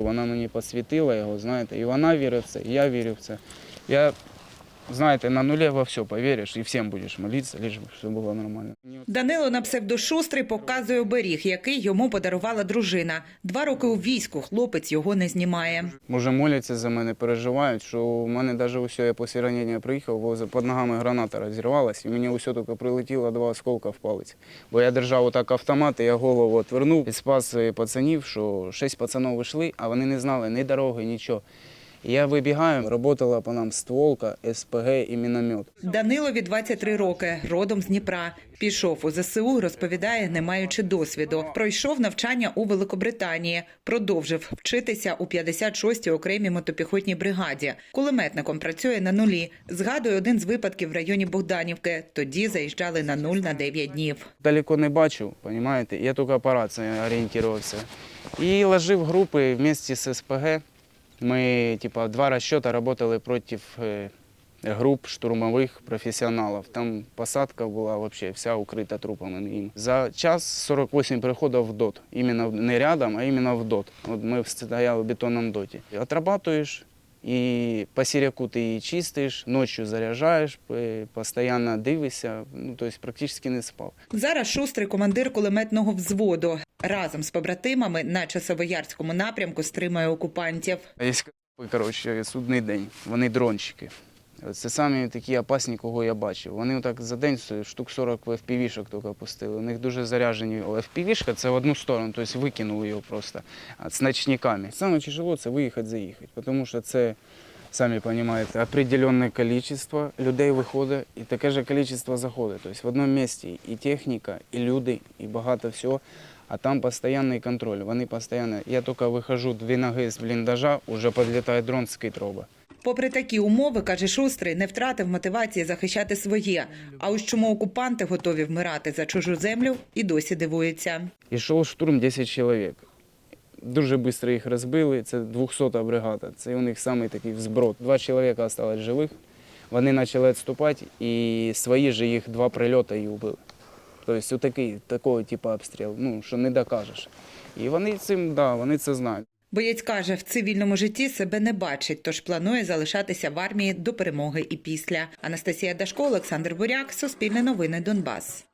Вона мені посвітила його, знаєте, і вона вірить в це, і я вірю в це. Я, знаєте, на нулі во все повіриш і всім будеш молитися, лише все було нормально. Данило на псевдошустрий показує оберіг, який йому подарувала дружина. Два роки у війську хлопець його не знімає. Може, моляться за мене, переживають, що у мене навіть усе, я після ранення приїхав, бо під ногами граната розірвалась, і мені усе тільки прилетіло два осколка в палець. Бо я держав отак автомат, і я голову отвернув і спас е, пацанів, що шість пацанів вийшли, а вони не знали ні дороги, нічого. Я вибігаю, працювала по нам стволка, СПГ і міномет. Данилові 23 роки, родом з Дніпра. Пішов у ЗСУ, розповідає, не маючи досвіду. Пройшов навчання у Великобританії, продовжив вчитися у 56-й окремій мотопіхотній бригаді. Кулеметником працює на нулі. Згадує один з випадків в районі Богданівки. Тоді заїжджали на нуль на 9 днів. Далеко не бачив, розумієте? Я тільки операцію орієнтувався. І ложив групи вместе з СПГ. Ми, типа, два расчета работали проти групп груп штурмових професіоналів. Там посадка була вообще вся укрита трупами. Им. За час 48 приходів в ДОТ. Іменно не рядом, а іменно в ДОТ. От ми стояли в бетонном доті. Отрабатуєш, і по сіряку ти її чистиш, ночі заряджаєш, постійно дивишся, ну, тобто практично не спав. Зараз шустрий командир кулеметного взводу. Разом з побратимами на Часовоярському напрямку стримує окупантів. Є коротше, судний день, вони дронщики. Це самі такі опасні, кого я бачив. Вони так за день штук 40 FPV-шок тільки пустили. У них дуже заряджені FPV-шка, це в одну сторону, тобто викинули його просто з ночниками. Саме тяжело це виїхати, заїхати, тому що це, самі розумієте, определенне кількість людей виходить і таке ж кількість заходить. Тобто в одному місці і техніка, і люди, і багато всього. А там постійний контроль. Вони постійно. Я тільки виходжу дві ноги з бліндажа, вже підлітає дрон з китроба. Попри такі умови, каже Шустрий, не втратив мотивації захищати своє. А ось чому окупанти готові вмирати за чужу землю і досі дивується. Ішов штурм 10 чоловік. Дуже швидко їх розбили. Це 200-та бригада. Це у них самий такий взброд. Два чоловіка залишилось живих. Вони почали відступати, і свої ж їх два прильоти і вбили. Тобто такий, такого типу обстріл, ну, що не докажеш. І вони цим, да, вони це знають. Боєць каже, в цивільному житті себе не бачить, тож планує залишатися в армії до перемоги і після. Анастасія Дашко, Олександр Буряк, Суспільне новини Донбас.